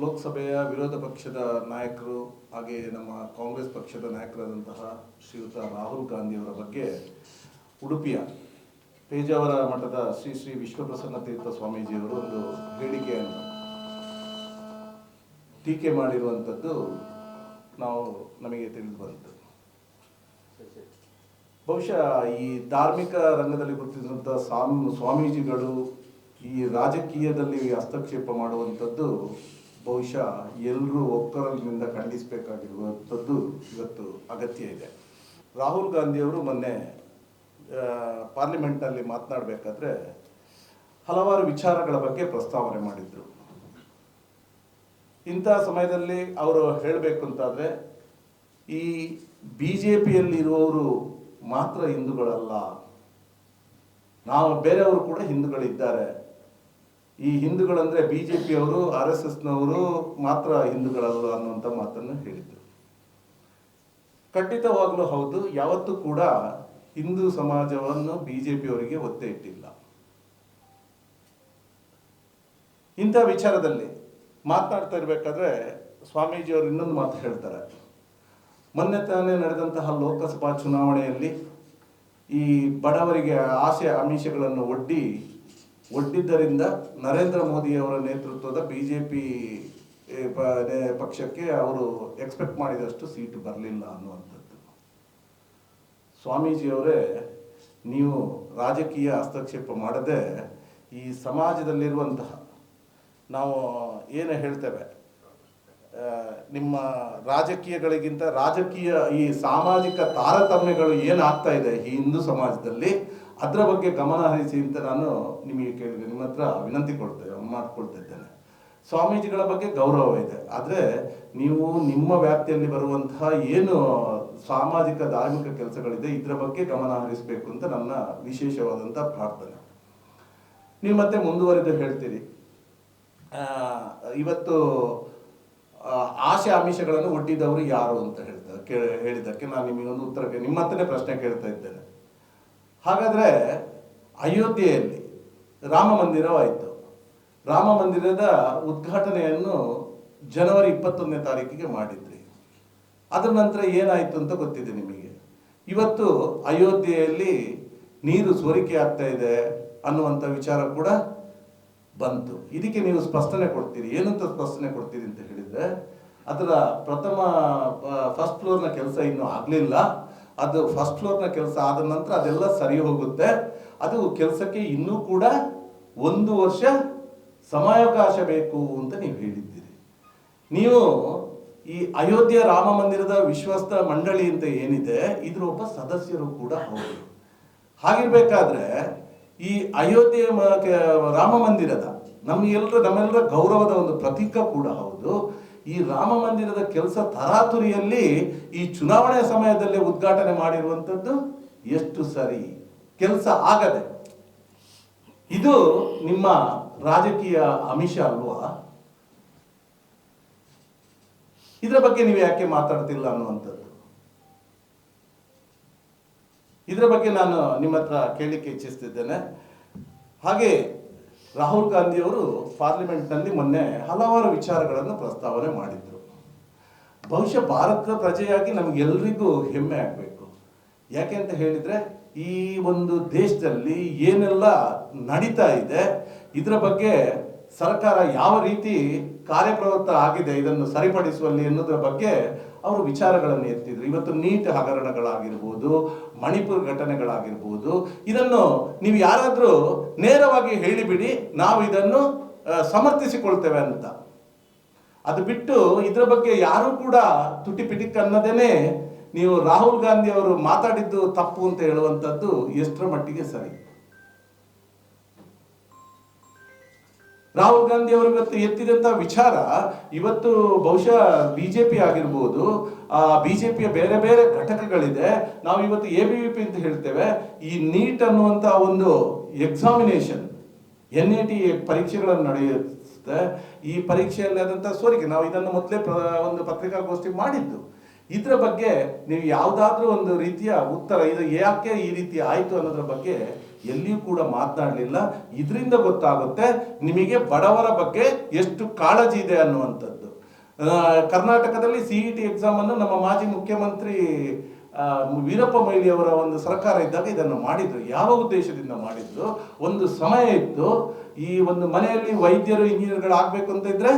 ಲೋಕಸಭೆಯ ವಿರೋಧ ಪಕ್ಷದ ನಾಯಕರು ಹಾಗೆ ನಮ್ಮ ಕಾಂಗ್ರೆಸ್ ಪಕ್ಷದ ನಾಯಕರಾದಂತಹ ಶ್ರೀಯುತ ರಾಹುಲ್ ಗಾಂಧಿಯವರ ಬಗ್ಗೆ ಉಡುಪಿಯ ಪೇಜಾವರ ಮಠದ ಶ್ರೀ ಶ್ರೀ ವಿಶ್ವಪ್ರಸನ್ನ ತೀರ್ಥ ಸ್ವಾಮೀಜಿಯವರು ಒಂದು ಹೇಳಿಕೆಯನ್ನು ಟೀಕೆ ಮಾಡಿರುವಂಥದ್ದು ನಾವು ನಮಗೆ ತಿಳಿದು ಬಂತು. ಬಹುಶಃ ಈ ಧಾರ್ಮಿಕ ರಂಗದಲ್ಲಿ ಗುರುತಿಸಿದಂಥ ಸ್ವಾಮಿ ಸ್ವಾಮೀಜಿಗಳು ಈ ರಾಜಕೀಯದಲ್ಲಿ ಹಸ್ತಕ್ಷೇಪ ಮಾಡುವಂಥದ್ದು ಬಹುಶಃ ಎಲ್ಲರೂ ಒಕ್ಕರಲಿನಿಂದ ಖಂಡಿಸಬೇಕಾಗಿರುವಂಥದ್ದು ಇವತ್ತು ಅಗತ್ಯ ಇದೆ. ರಾಹುಲ್ ಗಾಂಧಿಯವರು ಮೊನ್ನೆ ಪಾರ್ಲಿಮೆಂಟ್ನಲ್ಲಿ ಮಾತನಾಡಬೇಕಾದ್ರೆ ಹಲವಾರು ವಿಚಾರಗಳ ಬಗ್ಗೆ ಪ್ರಸ್ತಾವನೆ ಮಾಡಿದರು. ಇಂಥ ಸಮಯದಲ್ಲಿ ಅವರು ಹೇಳಬೇಕು ಅಂತಾದರೆ, ಈ ಬಿ ಜೆ ಪಿಯಲ್ಲಿರುವವರು ಮಾತ್ರ ಹಿಂದೂಗಳಲ್ಲ. ನಾವು ಬೇರೆಯವರು ಕೂಡ ಹಿಂದೂಗಳಿದ್ದಾರೆ. ಈ ಹಿಂದೂಗಳಂದ್ರೆ ಬಿ ಜೆ ಪಿಯವರು ಆರ್ ಎಸ್ ಎಸ್ನವರು ಮಾತ್ರ ಹಿಂದೂಗಳಲ್ಲ ಅನ್ನುವಂಥ ಮಾತನ್ನು ಹೇಳಿದರು. ಖಂಡಿತವಾಗ್ಲೂ ಹೌದು, ಯಾವತ್ತೂ ಕೂಡ ಹಿಂದೂ ಸಮಾಜವನ್ನು ಬಿ ಜೆ ಪಿಯವರಿಗೆ ಒತ್ತೆ ಇಟ್ಟಿಲ್ಲ. ಇಂಥ ವಿಚಾರದಲ್ಲಿ ಮಾತನಾಡ್ತಾ ಇರಬೇಕಾದ್ರೆ ಸ್ವಾಮೀಜಿಯವರು ಇನ್ನೊಂದು ಮಾತು ಹೇಳ್ತಾರೆ. ಮೊನ್ನೆ ತಾನೇ ನಡೆದಂತಹ ಲೋಕಸಭಾ ಚುನಾವಣೆಯಲ್ಲಿ ಈ ಬಡವರಿಗೆ ಆಸೆ ಆಮಿಷಗಳನ್ನು ಒಡ್ಡಿ ಒಡ್ಡಿದ್ದರಿಂದ ನರೇಂದ್ರ ಮೋದಿಯವರ ನೇತೃತ್ವದ ಬಿ ಜೆ ಪಿ ಪಕ್ಷಕ್ಕೆ ಅವರು ಎಕ್ಸ್ಪೆಕ್ಟ್ ಮಾಡಿದಷ್ಟು ಸೀಟು ಬರಲಿಲ್ಲ ಅನ್ನುವಂಥದ್ದು. ಸ್ವಾಮೀಜಿಯವರೇ, ನೀವು ರಾಜಕೀಯ ಹಸ್ತಕ್ಷೇಪ ಮಾಡದೆ ಈ ಸಮಾಜದಲ್ಲಿರುವಂತಹ ನಾವು ಏನು ಹೇಳ್ತೇವೆ? ನಿಮ್ಮ ರಾಜಕೀಯಗಳಿಗಿಂತ ರಾಜಕೀಯ ಈ ಸಾಮಾಜಿಕ ತಾರತಮ್ಯಗಳು ಏನಾಗ್ತಾ ಇದೆ ಈ ಹಿಂದೂ ಸಮಾಜದಲ್ಲಿ? ಅದರ ಬಗ್ಗೆ ಗಮನ ಹರಿಸಿ ಅಂತ ನಾನು ನಿಮಗೆ ಕೇಳಿದೆ. ನಿಮ್ಮ ಹತ್ರ ವಿನಂತಿ ಕೊಡ್ತೇವೆ ಮಾಡಿಕೊಳ್ತಿದ್ದೇನೆ ಸ್ವಾಮೀಜಿಗಳ ಬಗ್ಗೆ ಗೌರವ ಇದೆ. ಆದರೆ ನೀವು ನಿಮ್ಮ ವ್ಯಾಪ್ತಿಯಲ್ಲಿ ಬರುವಂತಹ ಏನು ಸಾಮಾಜಿಕ, ಧಾರ್ಮಿಕ ಕೆಲಸಗಳಿದೆ, ಇದರ ಬಗ್ಗೆ ಗಮನ ಹರಿಸಬೇಕು ಅಂತ ನನ್ನ ವಿಶೇಷವಾದಂಥ ಪ್ರಾರ್ಥನೆ. ನೀವು ಮತ್ತೆ ಮುಂದುವರೆದು ಹೇಳ್ತೀರಿ. ಇವತ್ತು ಆಶೆ ಆಮಿಷಗಳನ್ನು ಒಡ್ಡಿದವರು ಯಾರು ಅಂತ ಹೇಳ್ತಾರೆ ಹೇಳಿದ್ದಕ್ಕೆ ನಾನು ನಿಮಗೊಂದು ಉತ್ತರ ನಿಮ್ಮ ಹತ್ರನೇ ಪ್ರಶ್ನೆ ಕೇಳ್ತಾ ಇದ್ದೇನೆ. ಹಾಗಾದ್ರೆ ಅಯೋಧ್ಯೆಯಲ್ಲಿ ರಾಮ ಮಂದಿರವಾಯಿತು. ರಾಮ ಮಂದಿರದ ಉದ್ಘಾಟನೆಯನ್ನು ಜನವರಿ ಇಪ್ಪತ್ತೊಂದನೇ ತಾರೀಕಿಗೆ ಮಾಡಿದ್ರಿ. ಅದರ ನಂತರ ಏನಾಯಿತು ಅಂತ ಗೊತ್ತಿದೆ ನಿಮಗೆ. ಇವತ್ತು ಅಯೋಧ್ಯೆಯಲ್ಲಿ ನೀರು ಸೋರಿಕೆ ಆಗ್ತಾ ಇದೆ ಅನ್ನುವಂಥ ವಿಚಾರ ಕೂಡ ಬಂತು. ಇದಕ್ಕೆ ನೀವು ಸ್ಪಷ್ಟನೆ ಕೊಡ್ತೀರಿ. ಏನಂತ ಸ್ಪಷ್ಟನೆ ಕೊಡ್ತೀರಿ ಅಂತ ಹೇಳಿದರೆ, ಅದರ ಪ್ರಥಮ ಫಸ್ಟ್ ಫ್ಲೋರ್ನ ಕೆಲಸ ಇನ್ನೂ ಆಗಲಿಲ್ಲ. ಅದು ಫಸ್ಟ್ ಫ್ಲೋರ್ನ ಕೆಲಸ ಆದ ನಂತರ ಅದೆಲ್ಲ ಸರಿ ಹೋಗುತ್ತೆ. ಅದು ಕೆಲಸಕ್ಕೆ ಇನ್ನೂ ಕೂಡ ಒಂದು ವರ್ಷ ಸಮಯಾವಕಾಶ ಬೇಕು ಅಂತ ನೀವು ಹೇಳಿದ್ದೀರಿ. ನೀವು ಈ ಅಯೋಧ್ಯೆ ರಾಮ ಮಂದಿರದ ವಿಶ್ವಸ್ತ ಮಂಡಳಿ ಅಂತ ಏನಿದೆ, ಇದ್ರ ಒಬ್ಬ ಸದಸ್ಯರು ಕೂಡ ಹೌದು. ಹಾಗಿರ್ಬೇಕಾದ್ರೆ ಈ ಅಯೋಧ್ಯೆ ರಾಮ ಮಂದಿರದ ನಮ್ಗೆಲ್ಲರ ನಮ್ಮೆಲ್ಲರ ಗೌರವದ ಒಂದು ಪ್ರತೀಕ ಕೂಡ ಹೌದು. ಈ ರಾಮ ಮಂದಿರದ ಕೆಲಸ ತರಾತುರಿಯಲ್ಲಿ ಈ ಚುನಾವಣೆ ಸಮಯದಲ್ಲಿ ಉದ್ಘಾಟನೆ ಮಾಡಿರುವಂಥದ್ದು ಎಷ್ಟು ಸರಿ ಕೆಲಸ ಆಗದೆ. ಇದು ನಿಮ್ಮ ರಾಜಕೀಯ ಅಮಿಷ ಅಲ್ವಾ? ಇದರ ಬಗ್ಗೆ ನೀವು ಯಾಕೆ ಮಾತಾಡ್ತಿಲ್ಲ ಅನ್ನುವಂಥದ್ದು. ಇದರ ಬಗ್ಗೆ ನಾನು ನಿಮ್ಮ ಹತ್ರ ಕೇಳಲಿಕ್ಕೆ ಇಚ್ಛಿಸ್ತಿದ್ದೇನೆ. ಹಾಗೆ ರಾಹುಲ್ ಗಾಂಧಿಯವರು ಪಾರ್ಲಿಮೆಂಟ್ನಲ್ಲಿ ಮೊನ್ನೆ ಹಲವಾರು ವಿಚಾರಗಳನ್ನು ಪ್ರಸ್ತಾವನೆ ಮಾಡಿದರು. ಬಹುಶಃ ಭಾರತದ ಪ್ರಜೆಯಾಗಿ ನಮಗೆಲ್ಲರಿಗೂ ಹೆಮ್ಮೆ ಆಗಬೇಕು. ಯಾಕೆ ಅಂತ ಹೇಳಿದರೆ, ಈ ಒಂದು ದೇಶದಲ್ಲಿ ಏನೆಲ್ಲ ನಡೀತಾ ಇದೆ, ಇದರ ಬಗ್ಗೆ ಸರ್ಕಾರ ಯಾವ ರೀತಿ ಕಾರ್ಯಪ್ರವೃತ್ತ ಆಗಿದೆ, ಇದನ್ನು ಸರಿಪಡಿಸುವಲ್ಲಿ ಎನ್ನುವುದರ ಬಗ್ಗೆ ಅವರು ವಿಚಾರಗಳನ್ನು ಎತ್ತಿದ್ರು. ಇವತ್ತು ನೀಟ್ ಹಗರಣಗಳಾಗಿರ್ಬೋದು, ಮಣಿಪುರ್ ಘಟನೆಗಳಾಗಿರ್ಬೋದು, ಇದನ್ನು ನೀವು ಯಾರಾದರೂ ನೇರವಾಗಿ ಹೇಳಿಬಿಡಿ, ನಾವು ಇದನ್ನು ಸಮರ್ಥಿಸಿಕೊಳ್ತೇವೆ ಅಂತ. ಅದು ಬಿಟ್ಟು ಇದರ ಬಗ್ಗೆ ಯಾರು ಕೂಡ ತುಟಿ ಪಿಟಿಕ್ ಅನ್ನದೇನೆ ನೀವು ರಾಹುಲ್ ಗಾಂಧಿ ಅವರು ಮಾತಾಡಿದ್ದು ತಪ್ಪು ಅಂತ ಹೇಳುವಂಥದ್ದು ಎಷ್ಟರ ಮಟ್ಟಿಗೆ ಸರಿ. ರಾಹುಲ್ ಗಾಂಧಿ ಅವರು ಇವತ್ತು ಎತ್ತಿದಂತಹ ವಿಚಾರ ಇವತ್ತು ಬಹುಶಃ ಬಿಜೆಪಿ ಆಗಿರ್ಬೋದು, ಆ ಬಿಜೆಪಿಯ ಬೇರೆ ಬೇರೆ ಘಟಕಗಳಿದೆ. ನಾವು ಇವತ್ತು ಎ ಬಿ ವಿ ಪಿ ಅಂತ ಹೇಳ್ತೇವೆ. ಈ ನೀಟ್ ಅನ್ನುವಂತ ಒಂದು ಎಕ್ಸಾಮಿನೇಷನ್ ಎನ್ ಎ ಟಿ ಪರೀಕ್ಷೆಗಳನ್ನು ನಡೆಯುತ್ತೆ. ಈ ಪರೀಕ್ಷೆಯಲ್ಲಿ ಆದಂಥ ಸೋರಿಕೆ, ನಾವು ಇದನ್ನು ಮೊದಲೇ ಒಂದು ಪತ್ರಿಕಾಗೋಷ್ಠಿ ಮಾಡಿದ್ದು. ಇದರ ಬಗ್ಗೆ ನೀವು ಯಾವುದಾದ್ರೂ ಒಂದು ರೀತಿಯ ಉತ್ತರ, ಇದು ಯಾಕೆ ಈ ರೀತಿ ಆಯಿತು ಅನ್ನೋದ್ರ ಬಗ್ಗೆ ಎಲ್ಲಿಯೂ ಕೂಡ ಮಾತನಾಡಲಿಲ್ಲ. ಇದರಿಂದ ಗೊತ್ತಾಗುತ್ತೆ ನಿಮಗೆ ಬಡವರ ಬಗ್ಗೆ ಎಷ್ಟು ಕಾಳಜಿ ಇದೆ ಅನ್ನುವಂಥದ್ದು. ಕರ್ನಾಟಕದಲ್ಲಿ ಸಿ ಇ ಟಿ ಎಕ್ಸಾಮನ್ನು ನಮ್ಮ ಮಾಜಿ ಮುಖ್ಯಮಂತ್ರಿ ವೀರಪ್ಪ ಮೊಯ್ಲಿ ಅವರ ಒಂದು ಸರ್ಕಾರ ಇದ್ದಾಗ ಇದನ್ನು ಮಾಡಿದ್ರು. ಯಾವ ಉದ್ದೇಶದಿಂದ ಮಾಡಿದ್ರು? ಒಂದು ಸಮಯ ಇತ್ತು. ಈ ಒಂದು ಮನೆಯಲ್ಲಿ ವೈದ್ಯರು, ಇಂಜಿನಿಯರ್ಗಳು ಆಗಬೇಕು ಅಂತ ಇದ್ರೆ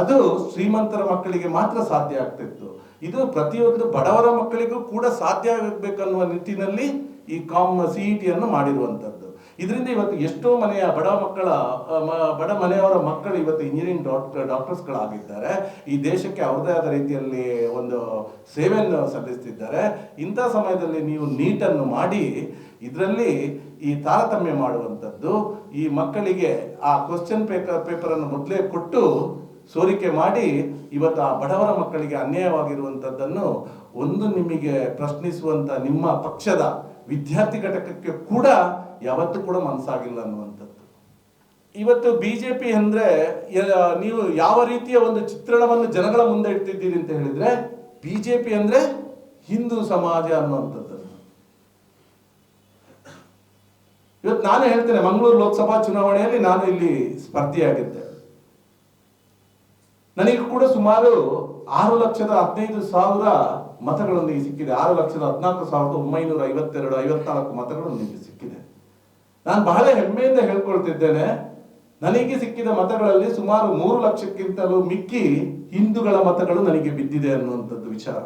ಅದು ಶ್ರೀಮಂತರ ಮಕ್ಕಳಿಗೆ ಮಾತ್ರ ಸಾಧ್ಯ ಆಗ್ತಿತ್ತು. ಇದು ಪ್ರತಿಯೊಂದು ಬಡವರ ಮಕ್ಕಳಿಗೂ ಕೂಡ ಸಾಧ್ಯ ಆಗಬೇಕನ್ನುವ ನಿಟ್ಟಿನಲ್ಲಿ ಈ ಕಾಮ್ ಸಿ ಇ ಟಿಯನ್ನು ಮಾಡಿರುವಂಥದ್ದು. ಇದರಿಂದ ಇವತ್ತು ಎಷ್ಟೋ ಮನೆಯ ಬಡ ಮಕ್ಕಳ ಬಡ ಮನೆಯವರ ಮಕ್ಕಳು ಇವತ್ತು ಇಂಜಿನಿಯರಿಂಗ್ ಡಾಕ್ಟರ್ ಡಾಕ್ಟರ್ಸ್ಗಳಾಗಿದ್ದಾರೆ. ಈ ದೇಶಕ್ಕೆ ಅವ್ರದೇ ಆದ ರೀತಿಯಲ್ಲಿ ಒಂದು ಸೇವೆಯನ್ನು ಸಲ್ಲಿಸ್ತಿದ್ದಾರೆ. ಇಂಥ ಸಮಯದಲ್ಲಿ ನೀವು ನೀಟನ್ನು ಮಾಡಿ, ಇದರಲ್ಲಿ ಈ ತಾರತಮ್ಯ ಮಾಡುವಂಥದ್ದು. ಈ ಮಕ್ಕಳಿಗೆ ಆ ಕ್ವಶನ್ ಪೇಪರ್ ಪೇಪರನ್ನು ಮೊದಲೇ ಕೊಟ್ಟು ಸೋರಿಕೆ ಮಾಡಿ, ಇವತ್ತು ಆ ಬಡವರ ಮಕ್ಕಳಿಗೆ ಅನ್ಯಾಯವಾಗಿರುವಂಥದ್ದನ್ನು ಒಂದು ನಿಮಗೆ ಪ್ರಶ್ನಿಸುವಂಥ ನಿಮ್ಮ ಪಕ್ಷದ ವಿದ್ಯಾರ್ಥಿ ಘಟಕಕ್ಕೆ ಕೂಡ ಯಾವತ್ತೂ ಕೂಡ ಮನಸ್ಸಾಗಿಲ್ಲ ಅನ್ನುವಂಥದ್ದು. ಇವತ್ತು ಬಿ ಬಿಜೆಪಿ ಅಂದ್ರೆ ಯ- ನೀವು ಯಾವ ರೀತಿಯ ಒಂದು ಚಿತ್ರಣವನ್ನು ಜನಗಳ ಮುಂದೆ ಇಡ್ತಿದ್ದೀರಿ ಅಂತ ಹೇಳಿದ್ರೆ ಪಿ ಅಂದ್ರೆ ಹಿಂದೂ ಸಮಾಜ ಅನ್ನುವಂಥದ್ದು. ಇವತ್ತು ನಾನು ಹೇಳ್ತೇನೆ, ಮಂಗಳೂರು ಲೋಕಸಭಾ ಚುನಾವಣೆಯಲ್ಲಿ ನಾನು ಇಲ್ಲಿ ಸ್ಪರ್ಧಿಯಾಗಿದ್ದೆ. ನನಗೆ ಕೂಡ ಸುಮಾರು ಆರು ಲಕ್ಷದ ಹದಿನೈದು ಸಾವಿರ ಮತಗಳೊಂದಿಗೆ ಸಿಕ್ಕಿದೆ. ಆರು ಲಕ್ಷದ ಹದಿನಾಲ್ಕು ಸಾವಿರದ ಒಂಬೈನೂರ ಐವತ್ತೆರಡು, ಐವತ್ನಾಲ್ಕು ಮತಗಳೊಂದಿಗೆ ಸಿಕ್ಕಿದೆ. ನಾನು ಬಹಳ ಹೆಮ್ಮೆಯಿಂದ ಹೇಳ್ಕೊಳ್ತಿದ್ದೇನೆ. ನನಗೆ ಸಿಕ್ಕಿದ ಮತಗಳಲ್ಲಿ ಸುಮಾರು ಮೂರು ಲಕ್ಷಕ್ಕಿಂತಲೂ ಮಿಕ್ಕಿ ಹಿಂದೂಗಳ ಮತಗಳು ನನಗೆ ಬಿದ್ದಿದೆ ಅನ್ನುವಂಥದ್ದು ವಿಚಾರ.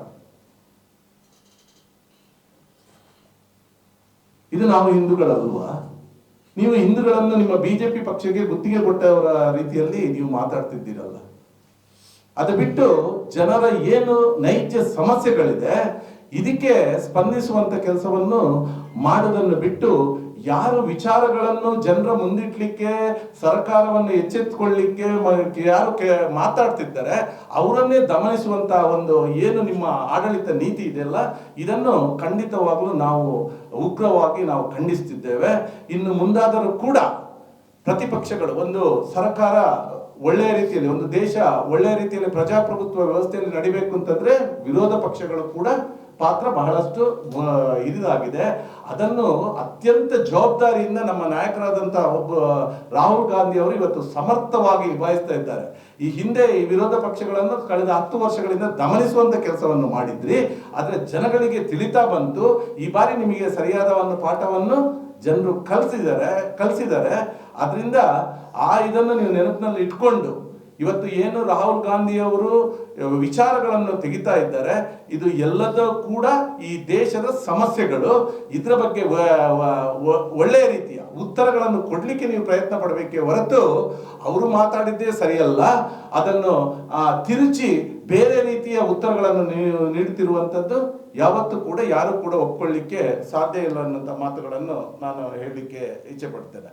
ಇದು ನಾವು ಹಿಂದೂಗಳಲ್ವಾ? ನೀವು ಹಿಂದೂಗಳನ್ನು ನಿಮ್ಮ ಬಿಜೆಪಿ ಪಕ್ಷಕ್ಕೆ ಗುತ್ತಿಗೆ ಕೊಟ್ಟವರ ರೀತಿಯಲ್ಲಿ ನೀವು ಮಾತಾಡ್ತಿದ್ದೀರಲ್ಲ. ಅದು ಬಿಟ್ಟು ಜನರ ಏನು ನೈಜ ಸಮಸ್ಯೆಗಳಿದೆ, ಇದಕ್ಕೆ ಸ್ಪಂದಿಸುವಂತ ಕೆಲಸವನ್ನು ಮಾಡೋದನ್ನು ಬಿಟ್ಟು ಯಾರು ವಿಚಾರಗಳನ್ನು ಜನರ ಮುಂದಿಟ್ಲಿಕ್ಕೆ ಸರ್ಕಾರವನ್ನು ಎಚ್ಚೆತ್ತುಕೊಳ್ಳಿಕ್ಕೆ ಯಾರು ಮಾತಾಡ್ತಿದ್ದಾರೆ, ಅವರನ್ನೇ ದಮನಿಸುವಂತ ಒಂದು ಏನು ನಿಮ್ಮ ಆಡಳಿತ ನೀತಿ ಇದೆಯಲ್ಲ, ಇದನ್ನು ಖಂಡಿತವಾಗಲೂ ನಾವು ಉಗ್ರವಾಗಿ ನಾವು ಖಂಡಿಸ್ತಿದ್ದೇವೆ. ಇನ್ನು ಮುಂದಾದರೂ ಕೂಡ ಪ್ರತಿಪಕ್ಷಗಳು, ಒಂದು ಸರ್ಕಾರ ಒಳ್ಳೆಯ ರೀತಿಯಲ್ಲಿ, ಒಂದು ದೇಶ ಒಳ್ಳೆಯ ರೀತಿಯಲ್ಲಿ ಪ್ರಜಾಪ್ರಭುತ್ವ ವ್ಯವಸ್ಥೆಯಲ್ಲಿ ನಡಿಬೇಕು ಅಂತಂದ್ರೆ ವಿರೋಧ ಪಕ್ಷಗಳು ಕೂಡ ಪಾತ್ರ ಬಹಳಷ್ಟು ಇದಾಗಿದೆ. ಅದನ್ನು ಅತ್ಯಂತ ಜವಾಬ್ದಾರಿಯಿಂದ ನಮ್ಮ ನಾಯಕರಾದಂತಹ ಒಬ್ಬ ರಾಹುಲ್ ಗಾಂಧಿ ಅವರು ಇವತ್ತು ಸಮರ್ಥವಾಗಿ ನಿಭಾಯಿಸ್ತಾ ಇದ್ದಾರೆ. ಈ ಹಿಂದೆ ಈ ವಿರೋಧ ಪಕ್ಷಗಳನ್ನು ಕಳೆದ ಹತ್ತು ವರ್ಷಗಳಿಂದ ದಮನಿಸುವಂತ ಕೆಲಸವನ್ನು ಮಾಡಿದ್ರಿ. ಆದ್ರೆ ಜನಗಳಿಗೆ ತಿಳಿತಾ ಬಂತು, ಈ ಬಾರಿ ನಿಮಗೆ ಸರಿಯಾದ ಒಂದು ಪಾಠವನ್ನು ಜನರು ಕಲಿಸಿದ್ದಾರೆ ಕಲಿಸಿದ್ದಾರೆ. ಅದರಿಂದ ಆ ಇದನ್ನು ನೀವು ನೆನಪಿನಲ್ಲಿ ಇಟ್ಕೊಂಡು ಇವತ್ತು ಏನು ರಾಹುಲ್ ಗಾಂಧಿ ಅವರು ವಿಚಾರಗಳನ್ನು ತೆಗಿತಾ ಇದ್ದಾರೆ, ಇದು ಎಲ್ಲದೂ ಕೂಡ ಈ ದೇಶದ ಸಮಸ್ಯೆಗಳು. ಇದರ ಬಗ್ಗೆ ಒಳ್ಳೆಯ ರೀತಿಯ ಉತ್ತರಗಳನ್ನು ಕೊಡಲಿಕ್ಕೆ ನೀವು ಪ್ರಯತ್ನ ಪಡಬೇಕೆ ಹೊರತು, ಅವರು ಮಾತಾಡಿದ್ದೇ ಸರಿಯಲ್ಲ. ಅದನ್ನು ತಿರುಚಿ ಬೇರೆ ರೀತಿಯ ಉತ್ತರಗಳನ್ನು ನೀಡುತ್ತಿರುವಂಥದ್ದು ಯಾವತ್ತೂ ಕೂಡ ಯಾರು ಕೂಡ ಒಪ್ಕೊಳ್ಳಿಕ್ಕೆ ಸಾಧ್ಯ ಇಲ್ಲ ಅನ್ನೋಂಥ ಮಾತುಗಳನ್ನು ನಾನು ಹೇಳಲಿಕ್ಕೆ ಇಚ್ಛೆ ಪಡ್ತೇನೆ.